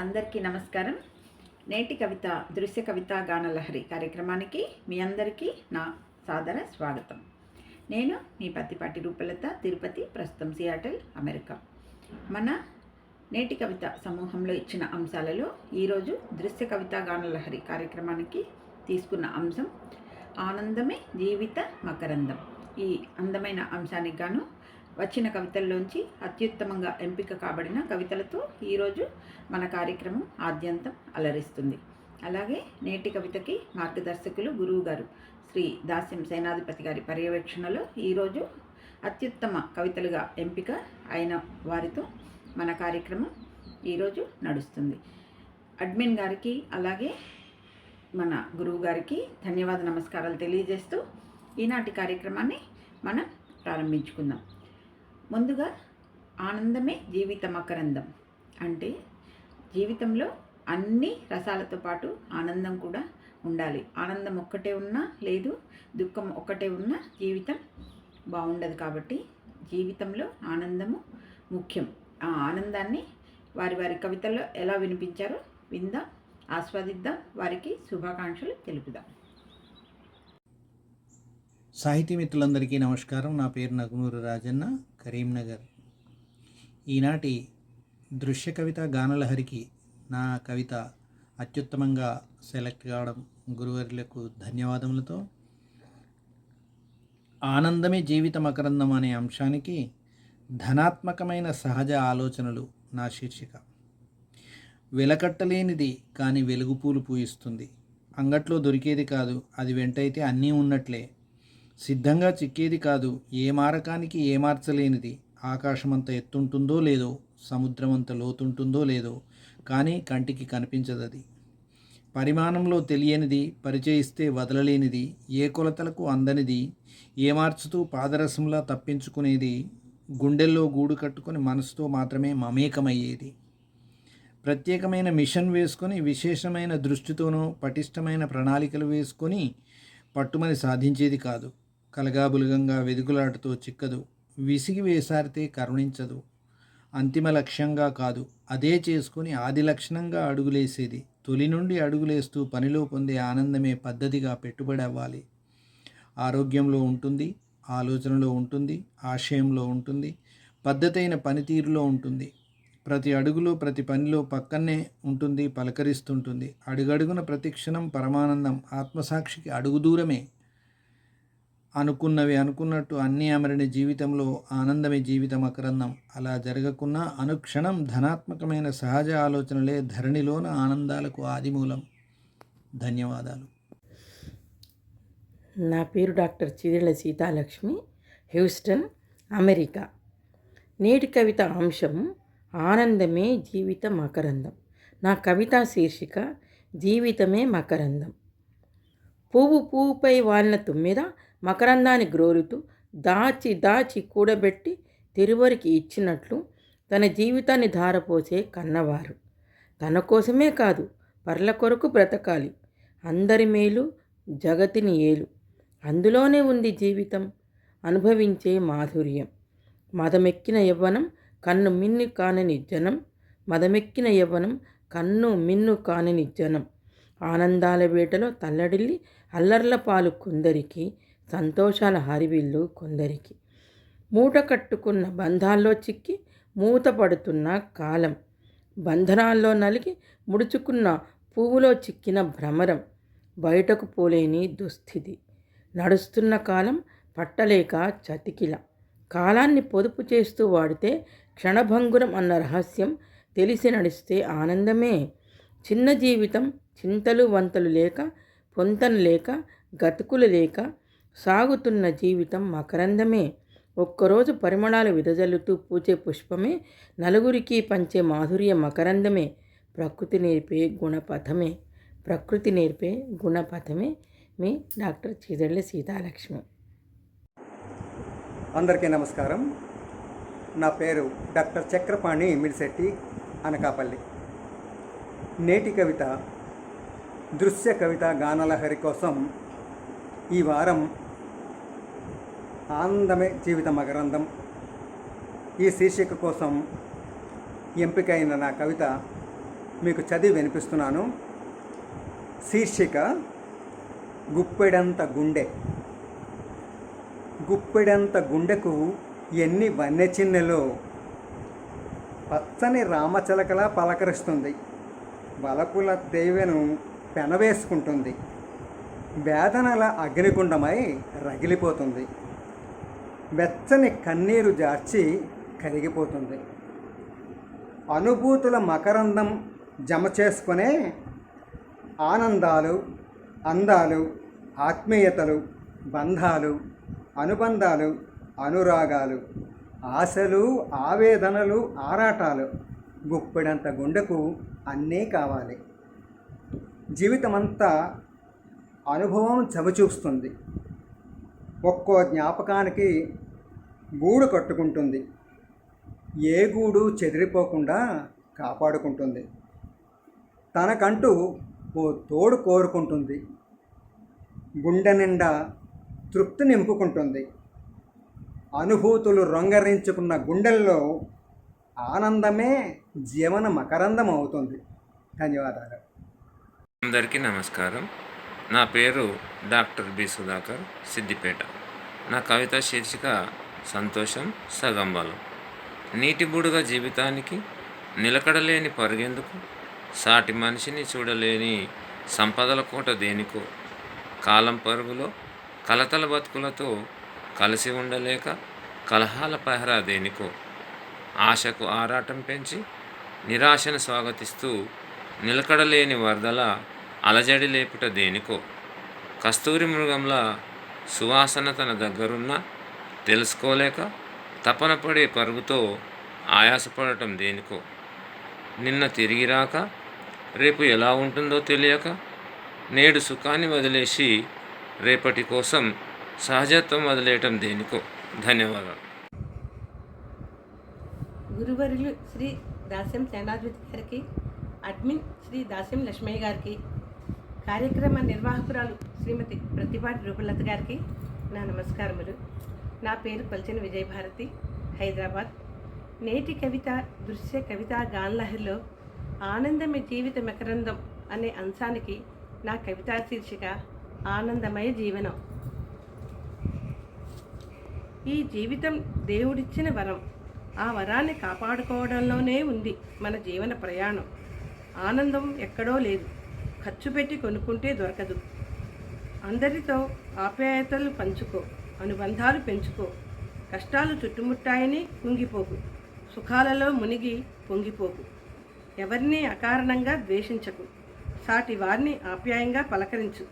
అందరికీ నమస్కారం. నేటి కవిత దృశ్య కవిత గానలహరి కార్యక్రమానికి మీ అందరికీ నా సాదర స్వాగతం. నేను మీ పత్తిపాటి రూపలత తిరుపతి ప్రస్తుతం సియాటల్ అమెరికా. మన నేటి కవిత సమూహంలో ఇచ్చిన అంశాలలో ఈరోజు దృశ్య కవిత గానలహరి కార్యక్రమానికి తీసుకున్న అంశం ఆనందమే జీవిత మకరందం. ఈ అందమైన అంశానికి గాను వచ్చిన కవితల్లోంచి అత్యుత్తమంగా ఎంపిక కాబడిన కవితలతో ఈరోజు మన కార్యక్రమం ఆద్యంతం అలరిస్తుంది. అలాగే నేటి కవితకి మార్గదర్శకులు గురువు గారు శ్రీ దాస్యం సేనాధిపతి గారి పర్యవేక్షణలో ఈరోజు అత్యుత్తమ కవితలుగా ఎంపిక అయిన వారితో మన కార్యక్రమం ఈరోజు నడుస్తుంది. అడ్మిన్ గారికి అలాగే మన గురువు గారికి ధన్యవాద నమస్కారాలు తెలియజేస్తూ ఈనాటి కార్యక్రమాన్ని మనం ప్రారంభించుకుందాం. ముందుగా ఆనందమే జీవిత మకరందం అంటే జీవితంలో అన్ని రసాలతో పాటు ఆనందం కూడా ఉండాలి. ఆనందం ఒక్కటే ఉన్నా లేదు దుఃఖం ఒక్కటే ఉన్నా జీవితం బాగుండదు కాబట్టి జీవితంలో ఆనందము ముఖ్యం. ఆ ఆనందాన్ని వారి వారి కవితల్లో ఎలా వినిపించారో విందాం ఆస్వాదిద్దాం వారికి శుభాకాంక్షలు తెలుపుదాం. సాహితీ మిత్రులందరికీ నమస్కారం. నా పేరు నగునూరు రాజన్న కరీంనగర్. ఈనాటి దృశ్య కవిత గానలహరికి నా కవిత అత్యుత్తమంగా సెలెక్ట్ కావడం గురువర్యులకు ధన్యవాదములతో ఆనందమే జీవిత మకరందం అనే అంశానికి ధనాత్మకమైన సహజ ఆలోచనలు నా శీర్షిక. వెలకట్టలేనిది కానీ వెలుగుపూలు పూయిస్తుంది. అంగట్లో దొరికేది కాదు అది వెంటైతే అన్నీ ఉన్నట్లే సిద్ధంగా చిక్కేది కాదు ఏ మారకానికి ఏ మార్చలేనిది. ఆకాశమంత ఎత్తుంటుందో లేదో సముద్రమంత లోతుంటుందో లేదో కానీ కంటికి కనిపించదది. పరిమాణంలో తెలియనిది పరిచయిస్తే వదలలేనిది ఏ కొలతలకు అందనిది ఏ మార్చుతూ పాదరసంలా తప్పించుకునేది గుండెల్లో గూడు కట్టుకొని మనసుతో మాత్రమే మమేకమయ్యేది. ప్రత్యేకమైన మిషన్ వేసుకొని విశేషమైన దృష్టితోనో పటిష్టమైన ప్రణాళికలు వేసుకొని పట్టుమని సాధించేది కాదు. కలగాబులగంగా వెదుకులాటతో చిక్కదు. విసిగి వేసారితే కరుణించదు. అంతిమ లక్ష్యంగా కాదు. అదే చేసుకుని ఆది లక్షణంగా అడుగులేసేది. తొలి నుండి అడుగులేస్తూ పనిలో పొందే ఆనందమే పద్ధతిగా పెట్టుబడి అవ్వాలి. ఆరోగ్యంలో ఉంటుంది ఆలోచనలో ఉంటుంది ఆశయంలో ఉంటుంది పద్ధతైన పనితీరులో ఉంటుంది. ప్రతి అడుగులో ప్రతి పనిలో పక్కనే ఉంటుంది పలకరిస్తుంటుంది. అడుగడుగున ప్రతి క్షణం పరమానందం ఆత్మసాక్షికి అడుగు దూరమే అనుకున్నవి అనుకున్నట్టు అన్ని అమరిన జీవితంలో ఆనందమే జీవితం అకరందం అలా జరగకున్నా అనుక్షణం ధనాత్మకమైన సహజ ఆలోచనలే ధరణిలోన ఆనందాలకు ఆదిమూలం. ధన్యవాదాలు. నా పేరు doctor Chirila Seethalakshmi Houston America. నేటి కవిత అంశం ఆనందమే జీవిత మకరందం నా కవితా శీర్షిక జీవితమే మకరందం పువ్వు పువ్వుపై వాలిన తుమ్మిద మకరందాన్ని గ్రోలుతూ దాచి దాచి కూడబెట్టి తిరువరికి ఇచ్చినట్లు తన జీవితాన్ని ధారపోసే కన్నవారు. తన కోసమే కాదు పర్ల కొరకు బ్రతకాలి. అందరి మేలు జగతిని ఏలు. అందులోనే ఉంది జీవితం అనుభవించే మాధుర్యం. మదమెక్కిన యవ్వనం కన్ను మిన్ను కానని జనం. మదమెక్కిన యవ్వనం కన్ను మిన్ను కానని జనం. ఆనందాల వేటలో తల్లడిల్లి అల్లర్ల పాలు కొందరికి సంతోషాల హరివిల్లు కొందరికి. మూట కట్టుకున్న బంధాల్లో చిక్కి మూత పడుతున్న కాలం. బంధనాల్లో నలిగి ముడుచుకున్న పువ్వులో చిక్కిన భ్రమరం. బయటకు పోలేని దుస్థితి. నడుస్తున్న కాలం పట్టలేక చతికిల. కాలాన్ని పొదుపు చేస్తూ వాడితే క్షణభంగురం అన్న రహస్యం తెలిసి నడిస్తే ఆనందమే. చిన్న జీవితం చింతలు వంతలు లేక పొంతన లేక గతుకులు లేక సాగుతున్న జీవితం మకరందమే ఒక్కరోజు పరిమళాలు విదజల్లుతూ పూచే పుష్పమే. నలుగురికి పంచే మాధుర్య మకరందమే ప్రకృతి నేర్పే గుణపథమే. ప్రకృతి నేర్పే గుణపథమే. మీ డాక్టర్ చీదళ్ళ సీతాలక్ష్మి. అందరికీ నమస్కారం. నా పేరు డాక్టర్ చక్రపాణి మిడిశెట్టి అనకాపల్లి. నేటి కవిత దృశ్య కవిత గానలహరి కోసం ఈ వారం ఆనందమే జీవిత మకరందం ఈ శీర్షిక కోసం ఎంపికైన నా కవిత మీకు చదివి వినిపిస్తున్నాను. శీర్షిక గుప్పెడంత గుండె గుప్పెడంత గుండెకు ఎన్ని వన్యచిన్నెలో పచ్చని రామచలకలా పలకరిస్తుంది. వలపుల దేవెను పెనవేసుకుంటుంది. వేదనల అగ్నిగుండమై రగిలిపోతుంది. వెచ్చని కన్నీరు జార్చి కరిగిపోతుంది. అనుభూతుల మకరందం జమ చేసుకునే ఆనందాలు అందాలు ఆత్మీయతలు బంధాలు అనుబంధాలు అనురాగాలు ఆశలు ఆవేదనలు ఆరాటాలు గుప్పెడంత గుండెకు అన్నీ కావాలి. జీవితమంతా అనుభవం చవిచూస్తుంది. ఒక్కో జ్ఞాపకానికి గూడు కట్టుకుంటుంది. ఏ గూడు చెదిరిపోకుండా కాపాడుకుంటుంది. తనకంటూ ఓ తోడు కోరుకుంటుంది. గుండె నిండా తృప్తి నింపుకుంటుంది. అనుభూతులు రొంగరించుకున్న గుండెల్లో ఆనందమే జీవన మకరందం అవుతుంది ధన్యవాదాలు. అందరికీ నమస్కారం. నా పేరు డాక్టర్ బి సుధాకర్ సిద్దిపేట. నా కవిత శీర్షిక సంతోషం సగం బలం. నీటి బుడుగ జీవితానికి నిలకడలేని పరుగెందుకు? సాటి మనిషిని చూడలేని సంపదల కోట దేనికో? కాలం పరుగులో కలతల బతుకులతో కలిసి ఉండలేక కలహాల పహరా దేనికో? ఆశకు ఆరాటం పెంచి నిరాశను స్వాగతిస్తూ నిలకడలేని వరదల అలజడి లేపుట దేనికో? కస్తూరి మృగంల సువాసన తన దగ్గరున్న తెలుసుకోలేక తపన పడే పరుగుతో ఆయాసపడటం దేనికో? నిన్న తిరిగి రాక రేపు ఎలా ఉంటుందో తెలియక నేడు సుఖాన్ని వదిలేసి రేపటి కోసం సహజత్వం వదిలేయటం దేనికో? ధన్యవాదాలు. గురువరులు శ్రీ దాస్యం సేనాధిపతి గారికి అడ్మిన్ శ్రీ దాస్యం లక్ష్మయ్య గారికి కార్యక్రమ నిర్వాహకురాలు శ్రీమతి ప్రతిపాటి రూపలత గారికి నా నమస్కారములు. నా పేరు కొల్చిన విజయభారతి హైదరాబాద్. నేటి కవిత దృశ్య కవిత గాన్లహరిలో ఆనందమే జీవిత మకరందం అనే అంశానికి నా కవితా శీర్షిక ఆనందమయ జీవనం. ఈ జీవితం దేవుడిచ్చిన వరం. ఆ వరాన్ని కాపాడుకోవడంలోనే ఉంది మన జీవన ప్రయాణం. ఆనందం ఎక్కడో లేదు. ఖర్చు పెట్టి కొనుక్కుంటే దొరకదు. అందరితో ఆప్యాయతలు పంచుకో అనుబంధాలు పెంచుకో. కష్టాలు చుట్టుముట్టాయని కుంగిపోకు. సుఖాలలో మునిగి పొంగిపోకు. ఎవరిని అకారణంగా ద్వేషించకు. సాటి వారిని ఆప్యాయంగా పలకరించు.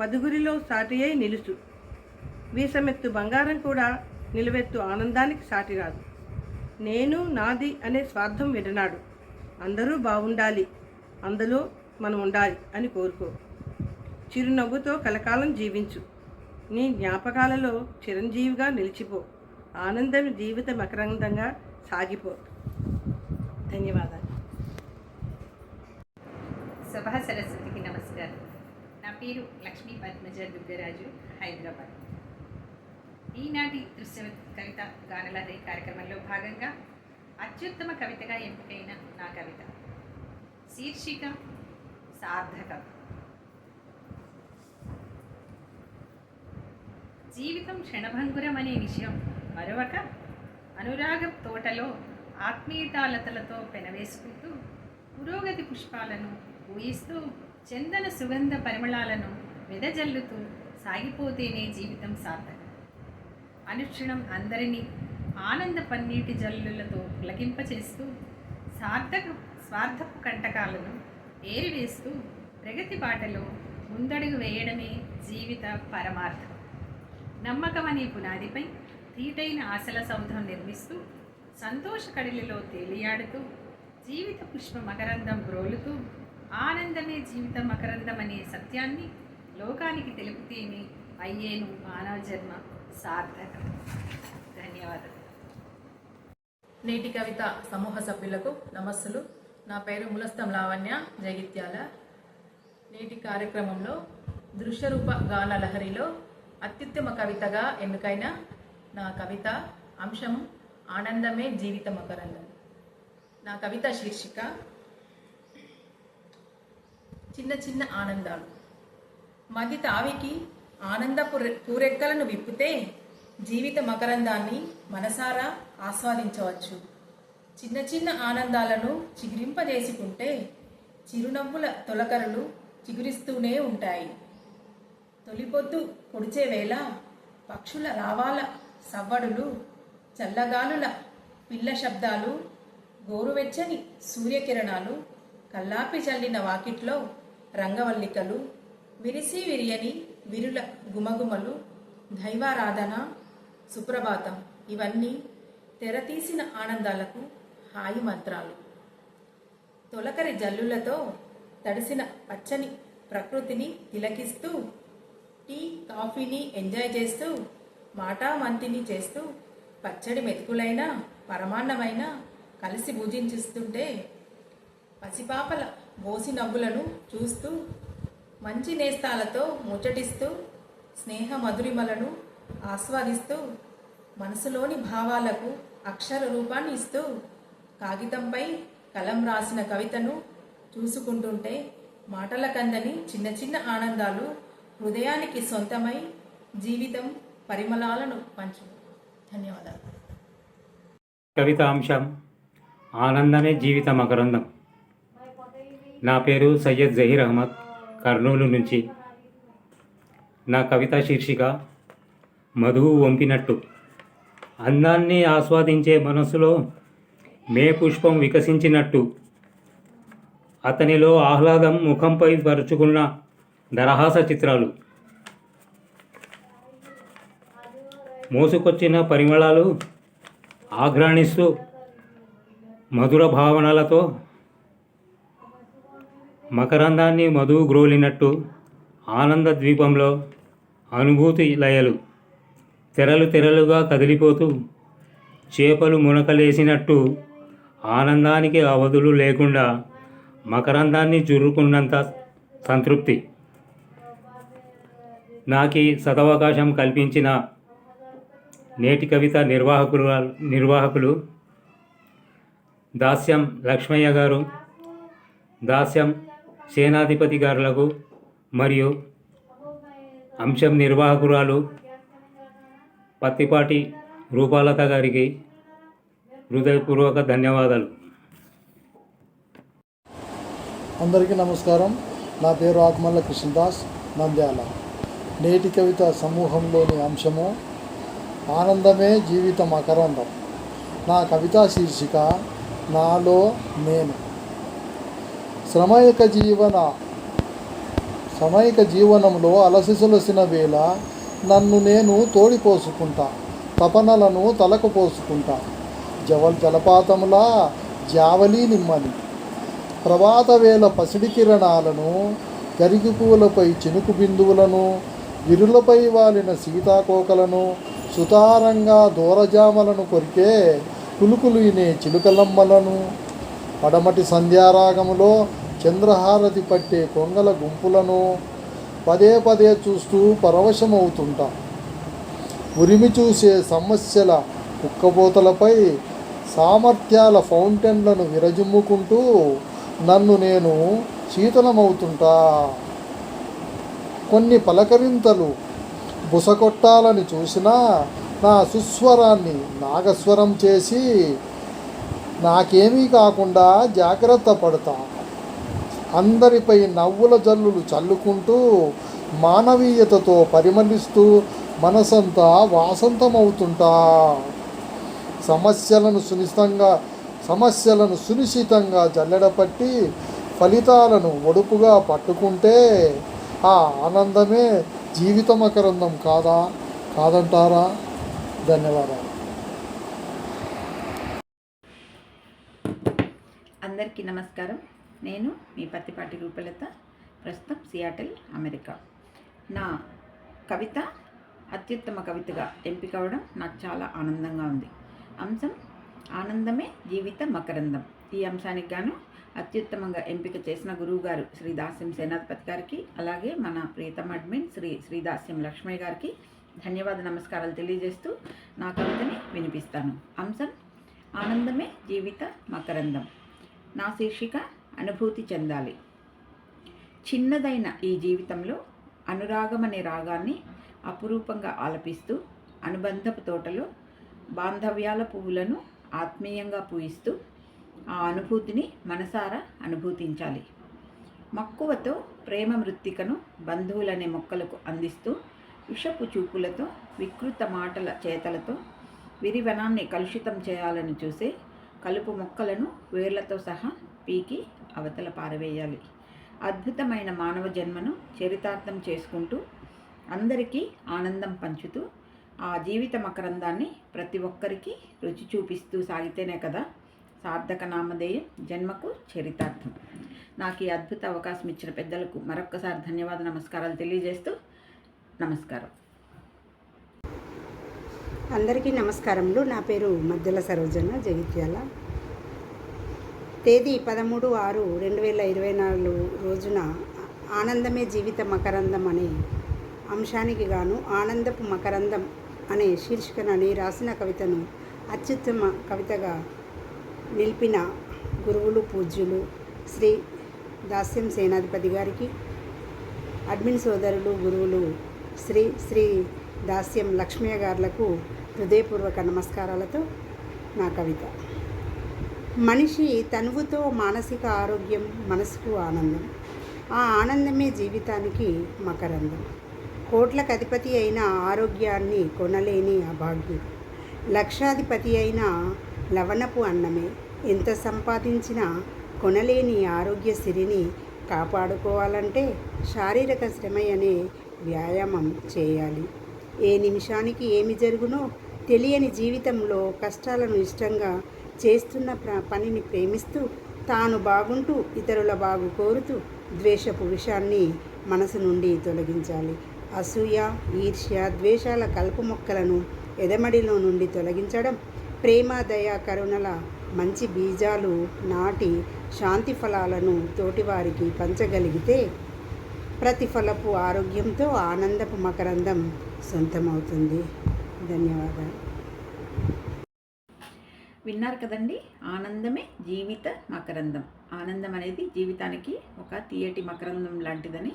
పదుగురిలో సాటియై నిలుచు. వీసమెత్తు బంగారం కూడా నిలువెత్తు ఆనందానికి సాటి రాదు. నేను నాది అనే స్వార్థం విడనాడు అందరూ బాగుండాలి అందులో మనం ఉండాలి అని కోరుకో. చిరునవ్వుతో కలకాలం జీవించు. నీ జ్ఞాపకాలలో చిరంజీవిగా నిలిచిపో. ఆనందం జీవిత మకరందంగా సాగిపో. ధన్యవాదాలు. సభా సరస్వతికి నమస్కారం. నా పేరు లక్ష్మీ పద్మజ దుర్గరాజు హైదరాబాద్. ఈనాటి దృశ్య కవిత గానలహరి కార్యక్రమంలో భాగంగా అత్యుత్తమ కవితగా ఎంపికైన నా కవిత. శీర్షిక సార్థకం. జీవితం క్షణభంగురం అనే విషయం మరొక అనురాగ తోటలో ఆత్మీయతాలతలతో పెనవేసుకుంటూ పురోగతి పుష్పాలను ఊయిస్తూ చందన సుగంధ పరిమళాలను వెదజల్లుతూ సాగిపోతేనే జీవితం సార్థకం. అనుక్షణం అందరినీ ఆనంద పన్నీటి జల్లులతో పులకింపచేస్తూ సార్థక స్వార్థపు కంటకాలను ఏరివేస్తూ ప్రగతి బాటలో ముందడుగు వేయడమే జీవిత పరమార్థం. నమ్మకం అనే పునాదిపై తీటైన ఆశల సౌధం నిర్మిస్తూ సంతోష కడిలిలో తేలియాడుతూ జీవిత పుష్ప మకరందం బ్రోలుతూ ఆనందమే జీవిత మకరందం అనే సత్యాన్ని లోకానికి తెలుపుతేనే అయ్యేను మానవ జన్మ సార్థకం. ధన్యవాదాలు. నేటి కవిత సమూహ సభ్యులకు నమస్సులు. నా పేరు ములస్తం లావణ్య జగిత్యాల. నేటి కార్యక్రమంలో దృశ్యరూప గాన లహరిలో అత్యుత్తమ కవితగా ఎన్నికైన నా కవిత అంశం ఆనందమే జీవిత మకరందం నా కవిత శీర్షిక చిన్న చిన్న ఆనందాలు. మది తావికి ఆనందపు రె- పూరెక్కలను విప్పితే జీవిత మకరందాన్ని మనసారా ఆస్వాదించవచ్చు. చిన్న చిన్న ఆనందాలను చిగురింపజేసుకుంటే చిరునవ్వుల తొలకరలు చిగురిస్తూనే ఉంటాయి. తొలిపొద్దు పొడిచే వేళ పక్షుల రావాల సవ్వడులు చల్లగాలుల పిల్ల శబ్దాలు గోరువెచ్చని సూర్యకిరణాలు కల్లాపి చల్లిన వాకిట్లో రంగవల్లికలు విరిసి విరియని విరుల గుమగుమలు దైవారాధన సుప్రభాతం ఇవన్నీ తెరతీసిన ఆనందాలకు హాయి మంత్రాలు. తొలకరి జల్లులతో తడిసిన పచ్చని ప్రకృతిని తిలకిస్తూ టీ కాఫీని ఎంజాయ్ చేస్తూ మాటా మంతిని చేస్తూ పచ్చడి మెతుకులైన పరమాన్నమైన కలిసి భుజించిస్తుంటే పసిపాపల బోసి నవ్వులను చూస్తూ మంచి నేస్తాలతో ముచ్చటిస్తూ స్నేహ మధురిమలను ఆస్వాదిస్తూ మనసులోని భావాలకు అక్షర రూపాన్ని ఇస్తూ కాగితంపై కలం రాసిన కవితను చూసుకుంటుంటే మాటల కందని చిన్న చిన్న ఆనందాలు హృదయానికి సొంతమై జీవితం పరిమళాలను పంచు ధన్యవాదాలు. కవిత అంశం ఆనందమే జీవిత మకరందం నా పేరు సయ్యద్ జహీర్ అహ్మద్ కర్నూలు నుంచి. నా కవిత శీర్షిక మధువు వంపినట్టు. అందాన్ని ఆస్వాదించే మనసులో మే పుష్పం వికసించినట్టు. అతనిలో ఆహ్లాదం ముఖంపై పరుచుకున్న దరహాస చిత్రాలు. మోసుకొచ్చిన పరిమళాలు ఆఘ్రాణిస్తూ మధుర భావనలతో మకరందాన్ని మధువు గ్రోలినట్టు ఆనంద ద్వీపంలో అనుభూతి లయలు తెరలు తెరలుగా కదిలిపోతూ చేపలు మునకలేసినట్టు ఆనందానికి అవధులు లేకుండా మకరందాన్ని చురుకున్నంత సంతృప్తి. నాకు సదవకాశం కల్పించిన నేటి కవిత నిర్వాహకులు నిర్వాహకులు దాస్యం లక్ష్మయ్య గారు దాస్యం సేనాధిపతి గారులకు మరియు అంశం నిర్వాహకురాలు పత్తిపాటి రూపాలత గారికి హృదయపూర్వక ధన్యవాదాలు. అందరికీ నమస్కారం. నా పేరు ఆకుమల్ల కృష్ణదాస్ నంద్యాల. నేటి కవిత సమూహంలోని అంశము ఆనందమే జీవితం అకరందం నా కవితా శీర్షిక నాలో నేను శ్రమయక జీవన సమయక జీవనంలో అలసిసలసిన వేళ నన్ను నేను తోడిపోసుకుంటా తపనలను తలకు పోసుకుంటా. జవల్ జలపాతములా జావలీ నిమ్మని ప్రభాత వేళ పసిడి కిరణాలను కరిగి పూలపై చినుకు బిందువులను విరులపై వాలిన సీతాకోకలను సుతారంగా దూరజామలను కొరికే కులుకులు ఇనే చిలుకలమ్మలను. పడమటి సంధ్యారాగములో చంద్రహారతి పట్టే కొంగల గుంపులను పదే పదే చూస్తూ పరవశమవుతుంటా. ఉరిమి చూసే సమస్యల కుక్కబోతలపై సామర్థ్యాల ఫౌంటైన్లను విరజిమ్ముకుంటూ నన్ను నేను శీతలమవుతుంటా. కొన్ని పలకరింతలు బుసకొట్టాలని చూసినా నా సుస్వరాన్ని నాగస్వరం చేసి నాకేమీ కాకుండా జాగ్రత్త పడతా. అందరిపై నవ్వుల జల్లులు చల్లుకుంటూ మానవీయతతో పరిమళిస్తూ మనసంతా వాసంతమవుతుంటా. సమస్యలను సునిశ్చితంగా సమస్యలను సునిశ్చితంగా జల్లెడపట్టి ఫలితాలను ఒడుపుగా పట్టుకుంటే ఆ ఆనందమే జీవితమకరందం కాదా? కాదంటారా? ధన్యవాదాలు. అందరికీ నమస్కారం. నేను మీ పత్తిపాటి రూపలత ప్రస్తుతం సియాటల్ అమెరికా. నా కవిత అత్యుత్తమ కవితగా ఎంపిక అవడం నాకు చాలా ఆనందంగా ఉంది. అంశం ఆనందమే జీవిత మకరందం. ఈ అంశానికి గాను అత్యుత్తమంగా ఎంపిక చేసిన గురువుగారు శ్రీ దాస్యం సేనాధిపతి గారికి అలాగే మన ప్రీతం అడ్మిన్ శ్రీ శ్రీదాస్యం లక్ష్మయ్య గారికి ధన్యవాద నమస్కారాలు తెలియజేస్తూ నా కవితని వినిపిస్తాను. అంశం ఆనందమే జీవిత మకరందం. నా శీర్షిక అనుభూతి చెందాలి. చిన్నదైన ఈ జీవితంలో అనురాగం అనే రాగాన్ని అపురూపంగా ఆలపిస్తూ అనుబంధపు తోటలో బాంధవ్యాల పువ్వులను ఆత్మీయంగా పూయిస్తూ ఆ అనుభూతిని మనసారా అనుభూతించాలి. మక్కువతో ప్రేమ మృత్తికను బంధువులనే మొక్కలకు అందిస్తూ విషపు చూపులతో వికృత మాటల చేతలతో విరివనాన్ని కలుషితం చేయాలని చూసే కలుపు మొక్కలను వేర్లతో సహా పీకి అవతల పారవేయాలి. అద్భుతమైన మానవ జన్మను చరితార్థం చేసుకుంటూ అందరికీ ఆనందం పంచుతూ ఆ జీవిత మకరందాన్ని ప్రతి ఒక్కరికి రుచి చూపిస్తూ సాగితేనే కదా సార్థక నామధేయం జన్మకు చరితార్థం. నాకు ఈ అద్భుత అవకాశం ఇచ్చిన పెద్దలకు మరొక్కసారి ధన్యవాద నమస్కారాలు తెలియజేస్తూ నమస్కారం. అందరికీ నమస్కారములు. నా పేరు మధ్యల సరోజన జగిత్యాల. తేదీ పదమూడు ఆరు రెండు వేల ఇరవై నాలుగు రోజున ఆనందమే జీవిత మకరందం అనే అంశానికి గాను ఆనందపు మకరందం అనే శీర్షికనని రాసిన కవితను అత్యుత్తమ కవితగా నిలిపిన గురువులు పూజ్యులు శ్రీ దాస్యం సేనాధిపతి గారికి అడ్మిన్ సోదరులు గురువులు శ్రీ శ్రీ దాస్యం లక్ష్మయ్య గారులకు హృదయపూర్వక నమస్కారాలతో నా కవిత. మనిషి తనువుతో మానసిక ఆరోగ్యం మనసుకు ఆనందం. ఆ ఆనందమే జీవితానికి మకరందం. కోట్లకు అధిపతి అయిన ఆరోగ్యాన్ని కొనలేని అభాగ్యుడు లక్షాధిపతి అయిన లవణపు అన్నమే ఎంత సంపాదించినా కొనలేని ఆరోగ్య సిరిని కాపాడుకోవాలంటే శారీరక శ్రమ అనే వ్యాయామం చేయాలి. ఏ నిమిషానికి ఏమి జరుగునో తెలియని జీవితంలో కష్టాలను ఇష్టంగా చేస్తున్న ప్ర- పనిని ప్రేమిస్తూ తాను బాగుంటూ ఇతరుల బాగు కోరుతూ ద్వేషపు విషాన్ని మనసు నుండి తొలగించాలి. అసూయ ఈర్ష్య ద్వేషాల కలుపు మొక్కలను ఎదమడిలో నుండి తొలగించడం ప్రేమ దయ కరుణల మంచి బీజాలు నాటి శాంతి ఫలాలను తోటివారికి పంచగలిగితే ప్రతిఫలపు ఆరోగ్యంతో ఆనందపు మకరందం సొంతమవుతుంది. ధన్యవాదాలు. విన్నారు కదండి? ఆనందమే జీవిత మకరందం. ఆనందం అనేది జీవితానికి ఒక తీయటి మకరందం లాంటిదని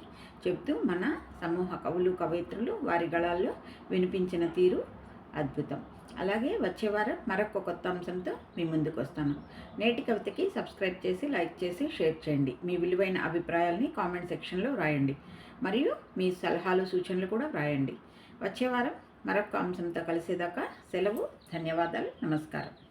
చెప్తూ మన సమూహ కవులు కవయిత్రులు వారి గళాల్లో వినిపించిన తీరు అద్భుతం. అలాగే వచ్చే వారం మరొక కొత్త అంశంతో మీ ముందుకు వస్తాను నేటి కవితకి సబ్స్క్రైబ్ చేసి లైక్ చేసి షేర్ చేయండి. మీ విలువైన అభిప్రాయాల్ని కామెంట్ సెక్షన్లో వ్రాయండి మరియు మీ సలహాలు సూచనలు కూడా వ్రాయండి. వచ్చే వారం మరొక అంశంతో కలిసేదాకా సెలవు ధన్యవాదాలు నమస్కారం.